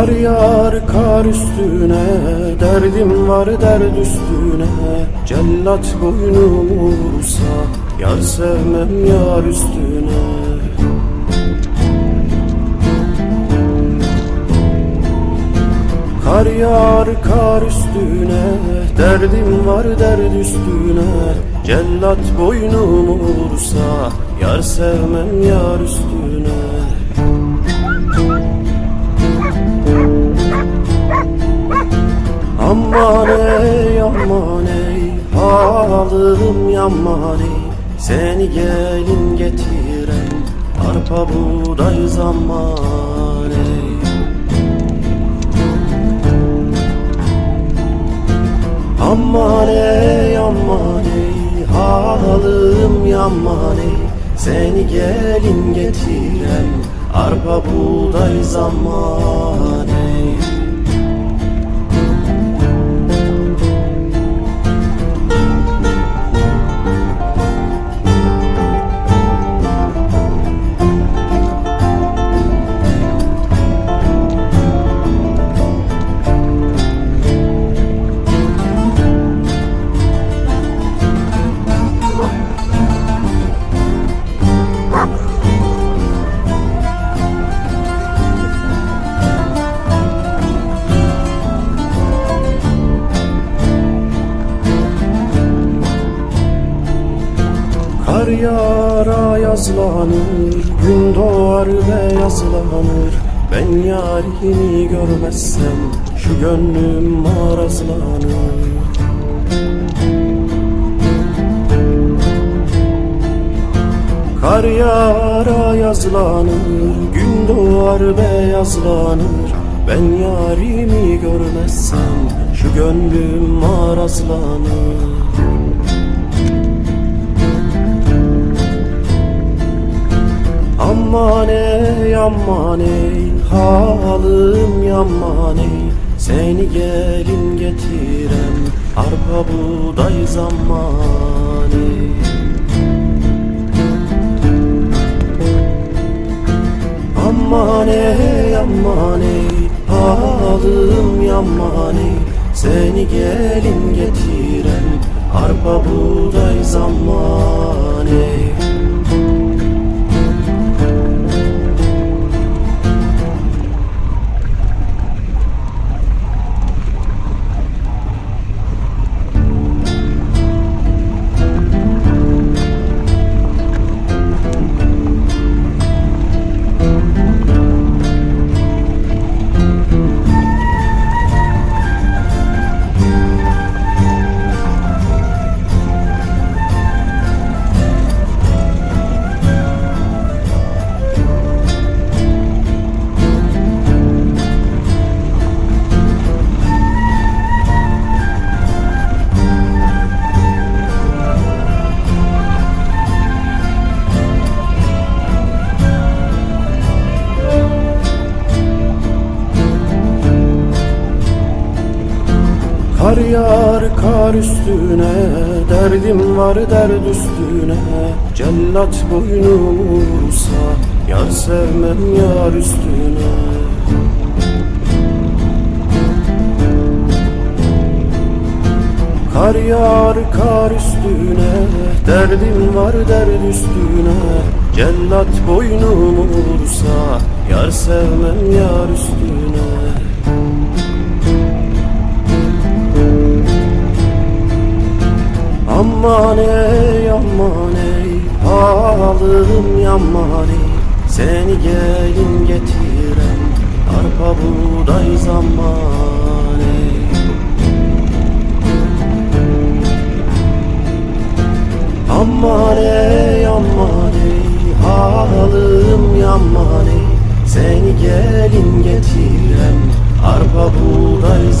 Kar yağar kar üstüne Derdim var derd üstüne. Cellat boynum vursa Yar sevmem yar üstüne. Kar yağar kar üstüne Derdim var derd üstüne. Cellat boynum vursa Yar sevmem yar üstüne Ey Seni gelin getiren Arpa buğday zaman ey Aman ey aman ey Seni gelin getiren Arpa buğday zaman yağar yazlanır Gün doğar ve yazlanır. Ben yarimi görmezsem Şu gönlüm marazlanır. Kar yağar yazlanır Gün doğar ve yazlanır. Ben yarimi görmezsem Şu gönlüm marazlanır Aman ey aman ey Halım yaman ey. Seni gelin getiren Arpa buğday zaman ey Aman ey aman ey Halım yaman ey. Seni gelin getiren Arpa buğday zaman ey yağar kar üstüne Derdim var derd üstüne. Cellat boynum vursa Yar sevmem yar üstüne. Kar yağar kar üstüne Derdim var derd üstüne. Cellat boynum vursa Yar sevmem yar üstüne Aman ey aman ey Halım yaman ey. Seni gelin getiren Arpa buğday zaman ey Aman ey aman ey Halım yaman ey. Seni gelin getiren Arpa buğday